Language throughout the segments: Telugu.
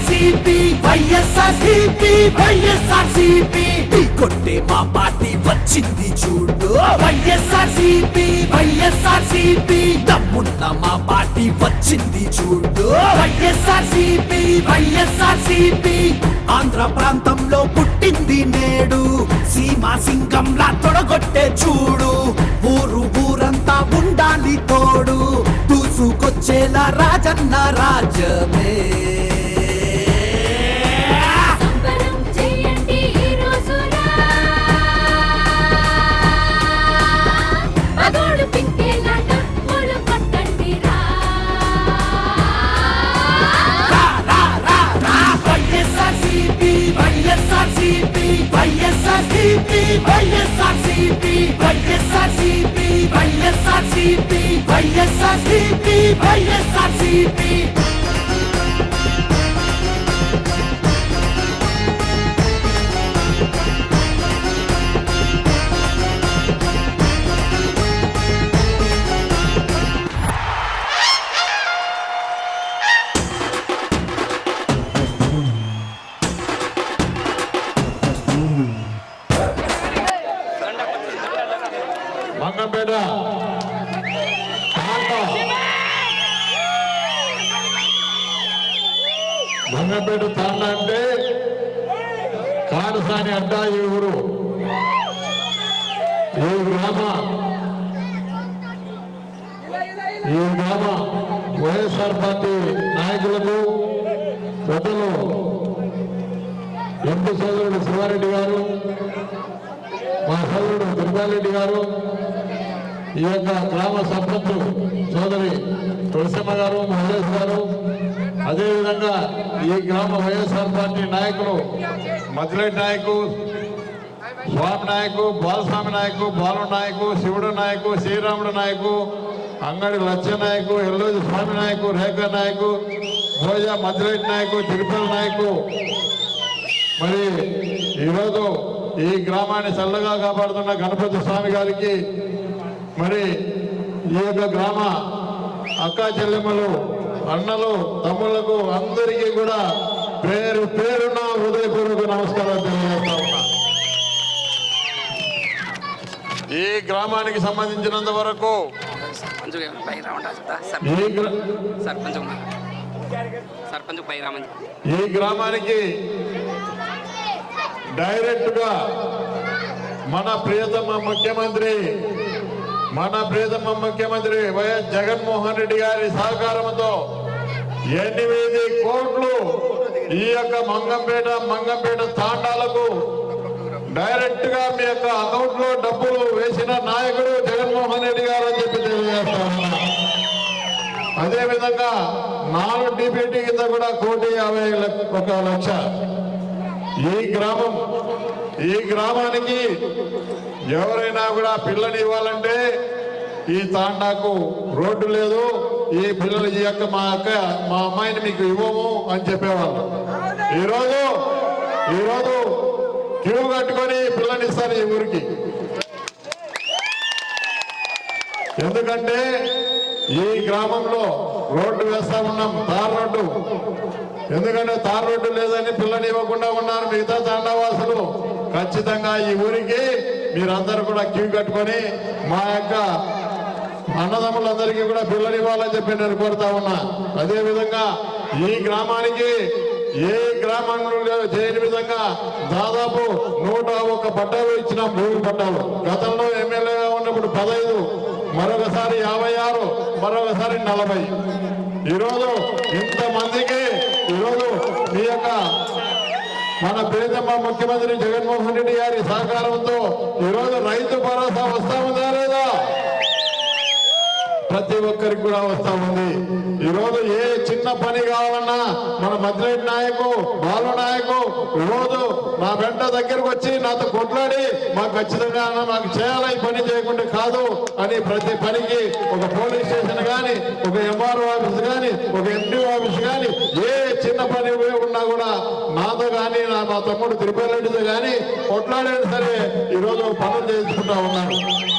వైఎస్ఆర్సీపీ వైఎస్ఆర్సీపీ వైఎస్ఆర్సీపీ. కొట్టే మా పార్టీ వచ్చింది చూడు. వైఎస్ఆర్సీపీ వైఎస్ఆర్సీపీ. దమ్మున్న మా పార్టీ వచ్చింది చూడు. వైఎస్ఆర్సీపీ వైఎస్ఆర్సీపీ. ఆంధ్ర ప్రాంతంలో పుట్టింది నేడు. సీమా సింగంలా తొడగొట్టే చూడు. ఊరు ఊరంతా ఉండాలి తోడు. దూసుకొచ్చేలా రాజన్న రాజమే. అందడు తన్నంటే అంటే కారసాని ఈ ఊరు ఈ గ్రామ ఈ గ్రామ వైఎస్ఆర్ పార్టీ నాయకులకు పెద్దలు ఎంపీ సోదరుడు శివారెడ్డి గారు మా సోదరుడు దుర్గారెడ్డి గారు ఈ యొక్క గ్రామ సర్పంచ్ సోదరి తులసమ్మ గారు మహేష్ గారు అదేవిధంగా ఈ గ్రామ వైఎస్ఆర్ పార్టీ నాయకులు మద్లెట్ నాయకు స్వామి నాయకు బాలస్వామి నాయకు బాలు నాయకు శివుడు నాయకు శ్రీరాముడు నాయకు అంగడి లచ్చ నాయకు ఎల్లోజు స్వామి నాయకు రేఖ నాయకు భోజా మద్లెట్ నాయకు తిరుపతి నాయకు. మరి ఈరోజు ఈ గ్రామాన్ని చల్లగా కాపాడుతున్న గణపతి స్వామి గారికి మరి ఈ యొక్క గ్రామ అక్క చెల్లెమ్మలు అన్నలు తమ్ముళ్ళకు అందరికీ కూడా పేరు పేరున హృదయపూర్వక నమస్కారాలు తెలియజేస్తా ఉన్నా. ఈ గ్రామానికి సంబంధించినంత వరకు ఈ గ్రామానికి డైరెక్ట్గా మన ప్రియతమ ముఖ్యమంత్రి మన ప్రియతమ ముఖ్యమంత్రి వైఎస్ జగన్మోహన్ రెడ్డి గారి సహకారంతో ఎనిమిది కోట్లు ఈ యొక్క మంగంపేట మంగంపేట తాండాలకు డైరెక్ట్గా మీ యొక్క అకౌంట్లో డబ్బులు వేసిన నాయకుడు జగన్మోహన్ రెడ్డి గారు అని చెప్పి తెలియజేస్తా అదే విధంగా నాలుగు డిబిటీ కింద కూడా కోటి యాభై ఒక లక్ష. ఈ గ్రామం ఈ గ్రామానికి ఎవరైనా కూడా పిల్లని ఇవ్వాలంటే ఈ తాండాకు రోడ్డు లేదు. ఈ పిల్లలు ఈ యొక్క మా అక్క మా అమ్మాయిని మీకు ఇవ్వము అని చెప్పేవాళ్ళు. ఈరోజు ఈరోజు క్యూ కట్టుకొని పిల్లని ఇస్తారు ఈ ఊరికి. ఎందుకంటే ఈ గ్రామంలో రోడ్డు వేస్తా ఉన్నాం తార్ రోడ్డు. ఎందుకంటే తార్ రోడ్డు లేదని పిల్లని ఇవ్వకుండా ఉన్నారు మిగతా తాండవాసులు. ఖచ్చితంగా ఈ ఊరికి మీరందరూ కూడా క్యూ కట్టుకొని మా యొక్క అన్నదమ్ములందరికీ కూడా పిల్లనివ్వాలని చెప్పి నేను కోరుతా ఉన్నా. అదేవిధంగా ఈ గ్రామానికి ఏ గ్రామంలో చేయని విధంగా దాదాపు నూట ఒక్క పట్టాలు ఇచ్చిన భూమి పట్టాలు. గతంలో ఎమ్మెల్యేగా ఉన్నప్పుడు పదహైదు మరొకసారి యాభై ఆరు మరొకసారి నలభై. ఈరోజు ఇంతమందికి ఈరోజు మీ యొక్క మన ప్రియతమ ముఖ్యమంత్రి జగన్మోహన్ రెడ్డి గారి సహకారంతో ఈరోజు రైతు భరోసా వస్తా ఉందా లేదా? ప్రతి ఒక్కరికి కూడా వస్తా ఉంది. ఈరోజు ఏ చిన్న పని కావాలన్నా మన మద్రెడ్డి నాయకు బాలు నాయకు రోజు నా వెంట దగ్గరకు వచ్చి నాతో కొట్లాడి మాకు ఖచ్చితంగా అన్న మాకు చేయాలి? పని చేయకుండా కాదు అని ప్రతి పనికి ఒక పోలీస్ స్టేషన్ కానీ ఒక ఎంఆర్ఓ ఆఫీస్ కానీ ఒక ఎండిఓ ఆఫీస్ కానీ ఏ చిన్న పని ఉన్నా కూడా మా తమ్ముడు తిరుపతి రెడ్డితో కానీ కొట్లాడేది సరే ఈరోజు పనులు చేసుకుంటా ఉన్నాను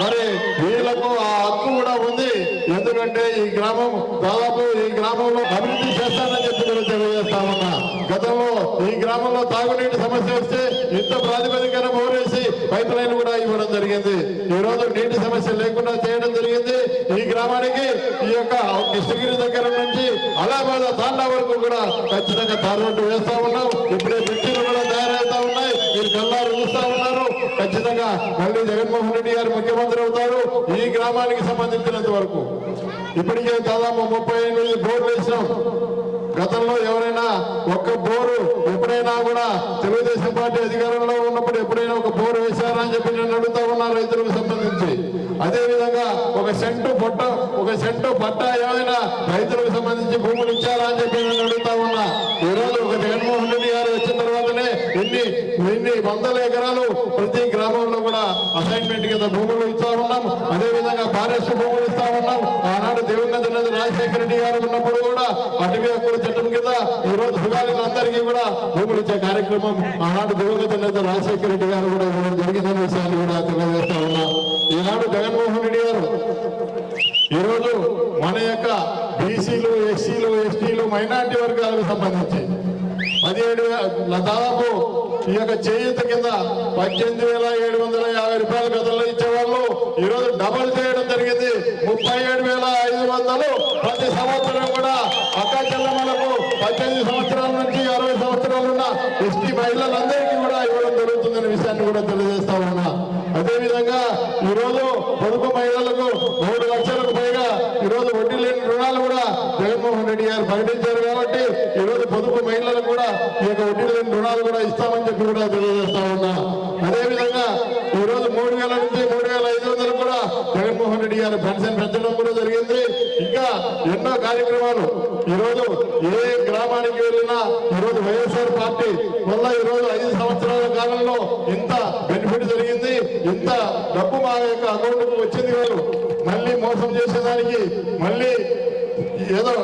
మరి వీళ్ళకు ఆ హక్కు కూడా ఉంది. ఎందుకంటే ఈ గ్రామం దాదాపు ఈ గ్రామంలో అభివృద్ధి చేస్తానని చెప్పి కూడా తెలియజేస్తా ఉన్నా. గతంలో ఈ గ్రామంలో తాగునీటి సమస్య వస్తే ఇంత ప్రాతిపదికన బోరేసి పైప్ లైన్ కూడా ఇవ్వడం జరిగింది. ఈ రోజు నీటి సమస్య లేకుండా చేయడం జరిగింది. ఈ గ్రామానికి ఈ యొక్క కృష్ణగిరి దగ్గర నుంచి అలహాబాద్ తాండా వరకు కూడా ఖచ్చితంగా తారు వేస్తా ఉన్నాం. ఇప్పుడే జగన్మోహన్ రెడ్డి గారు ముఖ్యమంత్రి అవుతారు ఈ గ్రామానికి సంబంధించినంత వరకు. ఇప్పటికే దాదాపు ముప్పై ఎనిమిది బోర్లు వేసినాం. గతంలో ఎవరైనా ఒక్క బోరు ఎప్పుడైనా కూడా తెలుగుదేశం పార్టీ అధికారంలో ఉన్నప్పుడు ఎప్పుడైనా ఒక బోరు వేశారా అని చెప్పి నేను అడుగుతా ఉన్నా రైతులకు సంబంధించి. అదే విధంగా ఒక సెంటు పొట్ట ఒక సెంటు పట్ట ఏమైనా రైతులకు సంబంధించి భూములు ఇచ్చారా అని చెప్పి నేను అడుగుతా ఉన్నా ఈ రోజు ఒక జగన్మోహన్ రెడ్డి గారు వచ్చిన తర్వాతనే ఎన్ని ఎన్ని వందల ఎకరాలు ప్రతి గ్రామంలో కూడా అసైన్మెంట్ కింద భూములు ఇస్తా ఉన్నాం. అదే విధంగా ఫారెస్ట్ భూములు ఇస్తా ఉన్నాం. ఆనాడు దివంగత నేత రాజశేఖర రెడ్డి గారు ఉన్నప్పుడు కూడా అటవీ హక్కుల చట్టం కింద ఈ రోజు సుగాలిలందరికీ కూడా భూములు ఇచ్చే కార్యక్రమం ఆనాడు దివంగత నేత రాజశేఖర రెడ్డి గారు కూడా ఇవ్వడం జరిగిందనే విషయాన్ని కూడా తెలియజేస్తా ఉన్నాం. ఈనాడు జగన్మోహన్ రెడ్డి గారు ఈరోజు మన యొక్క బీసీలు ఎస్సీలు ఎస్టీలు మైనార్టీ వర్గాలకు సంబంధించి పదిహేడు వేల దాదాపు ఈ యొక్క చేయూత కింద పద్దెనిమిది వేల ఏడు వందల యాభై రూపాయలు గతంలో ఇచ్చేవాళ్ళు. ఈ రోజు డబల్ చేయడం జరిగింది. ముప్పై ఏడు వేల ఐదు వందలు ప్రతి సంవత్సరం కూడా అక్క చెల్లెమ్మలకు పద్దెనిమిది సంవత్సరాల నుంచి అరవై సంవత్సరాలు ఉన్న ఎస్టీ మహిళలందరికీ కూడా ఇవ్వడం జరుగుతుందనే విషయాన్ని కూడా తెలియజేస్తా ఉన్నా. అదేవిధంగా ఈరోజు పొదుపు మహిళలకు మూడు లక్షలకు పైగా ఈ రోజు వడ్డీ లేని రుణాలు కూడా జగన్మోహన్ రెడ్డి గారు ప్రకటించారు కాబట్టి ఈ రోజు పొదుపు మహిళలకు కూడా ఈ యొక్క వడ్డీ లేని రుణాలు కూడా ఇస్తామని చెప్పి కూడా తెలియజేస్తా ఉన్నా అదే విధంగా ఈ రోజు మూడు వేల నుంచి మూడు వేల ఐదు వందలు కూడా జగన్మోహన్ రెడ్డి గారు పెన్షన్ పెంచడం కూడా జరిగింది ఇంకా ఎన్నో కార్యక్రమాలు ఈ రోజు ఏ గ్రామానికి వెళ్ళినా ఈ రోజు వైఎస్ఆర్ పార్టీ వల్ల ఈ రోజు ఐదు సంవత్సరాల కాలంలో ఇంత బెనిఫిట్ జరిగింది ఇంత డబ్బు మా యొక్క అకౌంట్కు వచ్చింది కాదు. మళ్ళీ మోసం చేసేదానికి మళ్ళీ ఏదో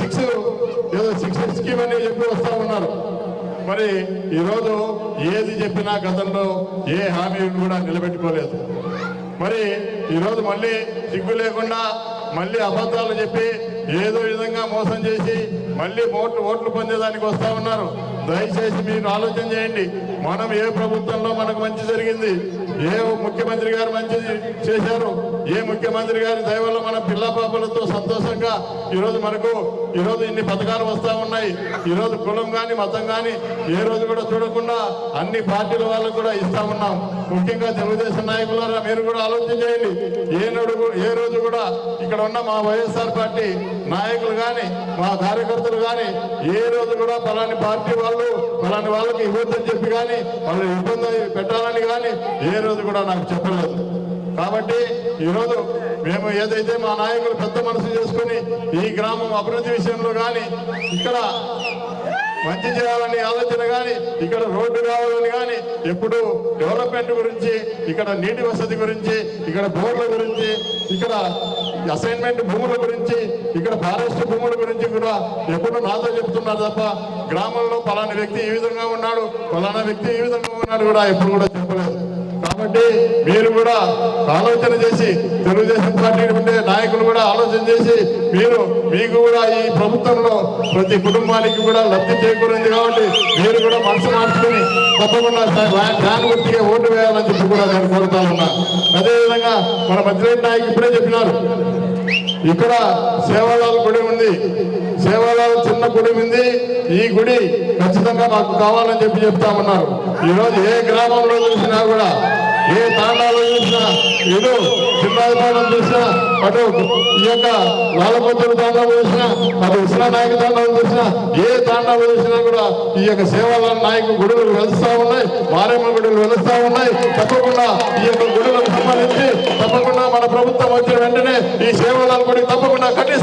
సిక్స్ ఏదో సిక్స్ స్కీమ్ అని చెప్పి వస్తా ఉన్నారు. మరి ఈరోజు ఏది చెప్పినా గతంలో ఏ హామీని కూడా నిలబెట్టుకోలేదు. మరి ఈరోజు మళ్ళీ సిగ్గు లేకుండా మళ్ళీ అబద్ధాలు చెప్పి ఏదో విధంగా మోసం చేసి మళ్ళీ ఓట్లు ఓట్లు పొందేదానికి వస్తా ఉన్నారు. దయచేసి మీరు ఆలోచన చేయండి. మనం ఏ ప్రభుత్వంలో మనకు మంచి జరిగింది? ఏ ముఖ్యమంత్రి గారు మంచి చేశారు? ఏ ముఖ్యమంత్రి గారి దయవల్ల మన పిల్ల పాపలతో సంతోషంగా ఈరోజు మనకు ఈరోజు ఇన్ని పథకాలు వస్తూ ఉన్నాయి. ఈరోజు కులం కానీ మతం కానీ ఏ రోజు కూడా చూడకుండా అన్ని పార్టీల వాళ్ళకు కూడా ఇస్తా ఉన్నాం. ముఖ్యంగా తెలుగుదేశం నాయకులారా మీరు కూడా ఆలోచన చేయండి. ఏ నడు ఏ రోజు కూడా ఇక్కడ ఉన్న మా వైఎస్ఆర్ పార్టీ నాయకులు కానీ మా కార్యకర్తలు కానీ ఏ రోజు కూడా పలాని పార్టీ వాళ్ళు పలాని వాళ్ళకి ఇవ్వద్దని చెప్పి కానీ వాళ్ళు ఇబ్బంది పెట్టాలని కానీ ఏ రోజు కూడా నాకు చెప్పలేదు. కాబట్టి ఈరోజు మేము ఏదైతే మా నాయకులు పెద్ద మనసు చేసుకుని ఈ గ్రామం అభివృద్ధి విషయంలో కానీ ఇక్కడ మంచి చేయాలని ఆలోచన కానీ ఇక్కడ రోడ్డు కావాలని కానీ ఎప్పుడు డెవలప్మెంట్ గురించి ఇక్కడ నీటి వసతి గురించి ఇక్కడ బోర్ల గురించి ఇక్కడ అసైన్మెంట్ భూముల గురించి ఇక్కడ ఫారెస్ట్ భూముల గురించి కూడా ఎప్పుడు నాతో చెప్తున్నారు తప్ప గ్రామంలో పలానా వ్యక్తి ఈ విధంగా ఉన్నాడు పలానా వ్యక్తి ఈ విధంగా ఉన్నాడు కూడా ఎప్పుడు కూడా చెప్పలేదు. కాబట్టి మీరు కూడా ఆలోచన చేసి తెలుగుదేశం పార్టీ ఉండే నాయకులు కూడా ఆలోచన చేసి మీరు మీకు కూడా ఈ ప్రభుత్వంలో ప్రతి కుటుంబానికి కూడా లబ్ధి చేకూరింది కాబట్టి మీరు కూడా మనసు మార్చుకుని తప్పకుండా ఫ్యాన్ గుర్తిగా ఓటు వేయాలని చెప్పి కూడా నేను కోరుతా ఉన్నా. అదేవిధంగా మన మధ్యరెడ్డి నాయకు ఇప్పుడే చెప్పినారు. ఇక్కడ సేవాలాల్ గుడి ఉంది. సేవాలాల్ చిన్న గుడి ఉంది. ఈ గుడి ఖచ్చితంగా మాకు కావాలని చెప్పి చెప్తామన్నారు ఈ రోజు ఏ గ్రామంలో చూసినా కూడా ఏ తాండాలో చూసినా ఏదో చిన్నాయపాలెం చూసినా అటు ఈ యొక్క లాలపత్రుల తాండాలు చూసినా అటు ఉస్మానాయక తాండాలు చూసినా ఏ తాండాలు చూసినా కూడా ఈ యొక్క సేవాల నాయకు గుడులు వెలుస్తా ఉన్నాయి మారేమ్మ గుడులు వెలుస్తా ఉన్నాయి. తప్పకుండా ఈ యొక్క గుడులకు సంబంధించి తప్పకుండా మన ప్రభుత్వం వచ్చిన వెంటనే ఈ సేవల గుడి తప్పకుండా కట్టి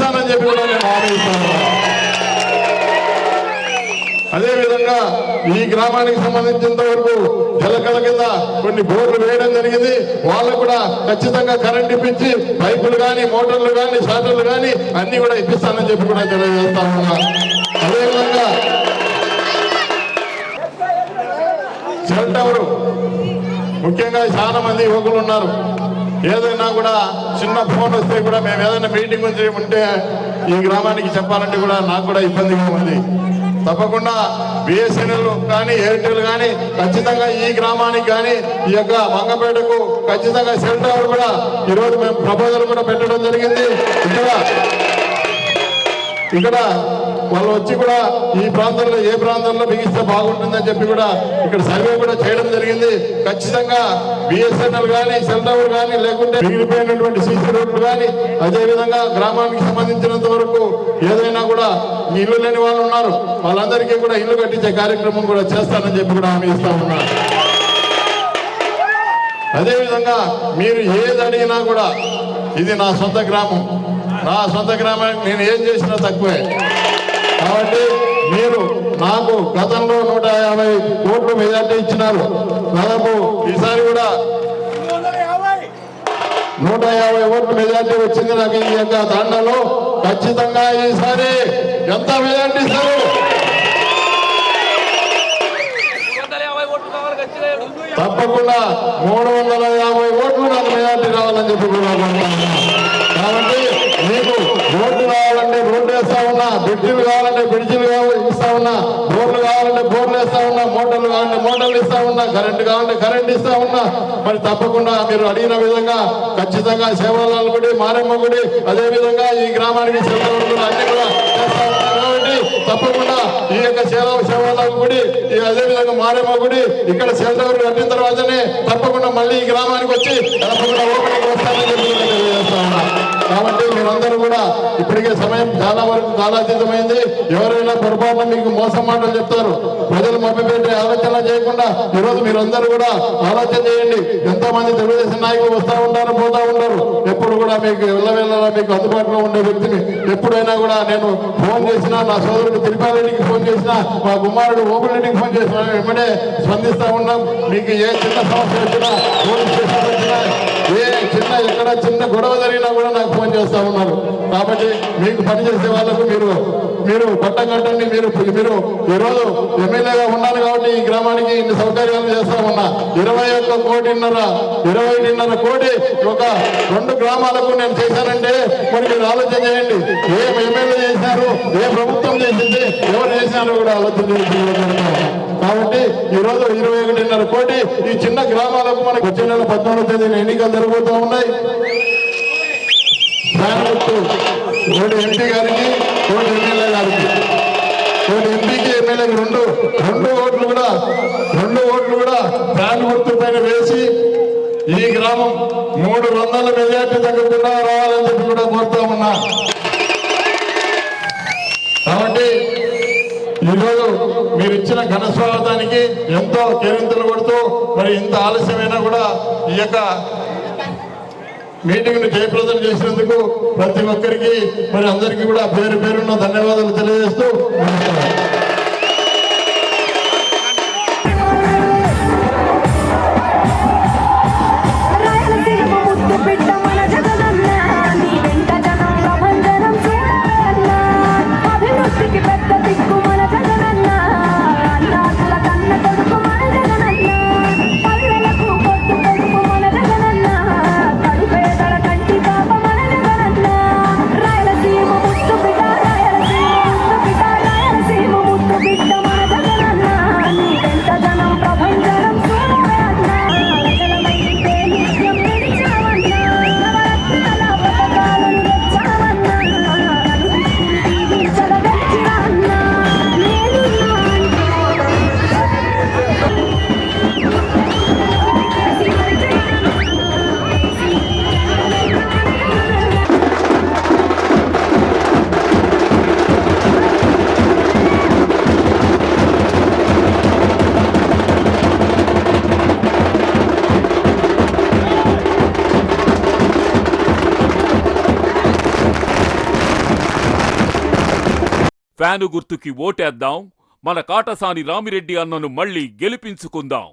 ఈ గ్రామానికి సంబంధించినంత వరకు జలకల కింద కొన్ని బోర్లు వేయడం జరిగింది. వాళ్ళకు కూడా ఖచ్చితంగా కరెంట్ ఇప్పించి పైపులు కానీ మోటార్లు కానీ షాటర్లు కానీ అన్ని కూడా ఇప్పిస్తానని చెప్పి కూడా తెలియజేస్తా ఉన్నా. అదేవిధంగా సెల్ టవర్. ముఖ్యంగా చాలా మంది యువకులు ఉన్నారు. ఏదైనా కూడా చిన్న ఫోన్ వస్తే కూడా మేము ఏదైనా మీటింగ్ ఉంటే ఈ గ్రామానికి చెప్పాలంటే కూడా నాకు కూడా ఇబ్బందిగా ఉంది. తప్పకుండా బిఎస్ఎన్ఎల్ కానీ ఎయిర్టెల్ కానీ ఖచ్చితంగా ఈ గ్రామానికి కానీ ఈ యొక్క మంగపేటకు ఖచ్చితంగా సెల్ టవర్ కూడా ఈరోజు మేము ప్రపోజల్ కూడా పెట్టడం జరిగింది. ఇక్కడ ఇక్కడ వాళ్ళు వచ్చి కూడా ఈ ప్రాంతంలో ఏ ప్రాంతంలో బిగిస్తే బాగుంటుందని చెప్పి కూడా ఇక్కడ సర్వే కూడా చేయడం జరిగింది. ఖచ్చితంగా బిఎస్ఎన్ఎల్ కానీ సెల్ టవర్ కానీ లేకుంటే మిగిలిపోయినటువంటి సీసీ రోడ్లు కానీ అదేవిధంగా గ్రామానికి సంబంధించినంత వరకు ఏదైనా కూడా మీ ఇల్లు లేని వాళ్ళు ఉన్నారు. వాళ్ళందరికీ కూడా ఇల్లు కట్టించే కార్యక్రమం కూడా చేస్తానని చెప్పి కూడా హామీ ఇస్తా ఉన్నారు అదేవిధంగా మీరు ఏది అడిగినా కూడా ఇది నా సొంత గ్రామం. నా సొంత గ్రామానికి నేను ఏం చేసినా తక్కువే. కాబట్టి మీరు నాకు గతంలో నూట యాభై కోట్లు మెజార్టీ ఇచ్చినారు. దాదాపు ఈసారి కూడా నూట యాభై ఓట్లు మెజార్టీ వచ్చింది నాకు ఈ యొక్క దండలో. ఖచ్చితంగా ఈసారి ఎంత మెజార్టీ ఇస్తారు? తప్పకుండా మూడు వందల యాభై ఓట్లు నాకు మెజార్టీ రావాలని చెప్పి కూడా కాబట్టి మీకు ఓట్లు కావాలంటే రోడ్డు వేస్తా ఉన్నా బ్రిడ్జిలు కావాలంటే బ్రిడ్జిలు ఇస్తా ఉన్నా బోర్లు కావాలంటే బోర్లు వేస్తా ఉన్నా మోటార్లు కావాలంటే మోటార్లు ఇస్తా ఉన్నా కరెంట్ కావాలంటే కరెంట్ ఇస్తా ఉన్నా. మరి తప్పకుండా మీరు అడిగిన విధంగా ఖచ్చితంగా సేవలాల గుడి మారమ్మ గుడి అదే విధంగా ఈ గ్రామానికి సేవలు అన్ని కూడా చేస్తా ఉన్నారు కాబట్టి తప్పకుండా ఈ యొక్క సేవ సేవల గుడి అదేవిధంగా అదే విధంగా మారేమ్మ గుడి ఇక్కడ సేవలు కట్టిన తర్వాతనే తప్పకుండా మళ్ళీ ఈ గ్రామానికి వచ్చి తప్పకుండా ఓపెనింగ్ వస్తానని చెప్పి తెలియజేస్తా ఉన్నా. కాబట్టి మీరందరూ కూడా ఇప్పటికే సమయం చాలా వరకు కాలాతీతమైంది. ఎవరైనా పొరపాటున మీకు మోసం మాటలు చెప్తారు ప్రజలు మభ్యపెట్టే ఆలోచన చేయకుండా ఈరోజు మీరందరూ కూడా ఆలోచన చేయండి. ఎంతో మంది తెలుగుదేశం నాయకులు వస్తూ ఉంటారు పోతా ఉంటారు. ఎప్పుడు కూడా మీకు వెళ్ళవేళ్ళ మీకు అందుబాటులో ఉండే వ్యక్తిని ఎప్పుడైనా కూడా నేను ఫోన్ చేసినా నా సోదరుడు తిరుపారెడ్డికి ఫోన్ చేసినా మా కుమారుడు ఓపెరెడ్డికి ఫోన్ చేసినా వెంబడే స్పందిస్తూ ఉన్నాం. మీకు ఏ చిన్న సమస్య వచ్చినా ఫోన్ చేసినా చిన్న ఎక్కడ చిన్న గొడవ జరిగినా కూడా నాకు ఫోన్ చేస్తా ఉన్నారు. కాబట్టి మీకు పనిచేసే వాళ్ళకు మీరు మీరు కొత్త కట్టండి మీరు మీరు ఈరోజు ఎమ్మెల్యేగా ఉన్నాను కాబట్టి ఈ గ్రామానికి ఇన్ని సౌకర్యాలు చేస్తామన్నా ఇరవై ఒక్క కోటిన్నర ఇరవై కోటి ఒక రెండు గ్రామాలకు నేను చేశానంటే మరి మీరు ఆలోచన చేయండి. ఏ ఎమ్మెల్యే చేశారు ఏ ప్రభుత్వం చేసింది ఎవరు చేశారో కూడా ఆలోచన కాబట్టి ఈ రోజు ఇరవై ఒకటిన్నర కోటి ఈ చిన్న గ్రామాలకు మనకు వచ్చే నెల పద్నాలుగు తేదీన ఎన్నికలు జరగబోతూ ఉన్నాయి. దాని ఎంపీ గారికి ఒకటి ఎమ్మెల్యే గారికి ఒకటి ఎంపీకి ఎమ్మెల్యేకి రెండు రెండు ఓట్లు కూడా రెండు ఓట్లు కూడా ఫ్యాన్ గుర్తు పైన వేసి ఈ గ్రామం మూడు వందల మెజార్టీ తగ్గకుండా రావాలని చెప్పి కూడా కోరుతా ఉన్నా. కాబట్టి ఈరోజు మీరు ఇచ్చిన ఘన స్వాగతానికి ఎంతో కేరింతలు కొడుతూ మరి ఇంత ఆలస్యమైనా కూడా ఈ యొక్క మీటింగ్ను జయప్రదం చేసినందుకు ప్రతి ఒక్కరికి మరి అందరికీ కూడా పేరు పేరున్న ధన్యవాదాలు తెలియజేస్తూ ఫ్యాను గుర్తుకి ఓటేద్దాం మన కాటసాని రామిరెడ్డి అన్నను మళ్ళీ గెలిపించుకుందాం.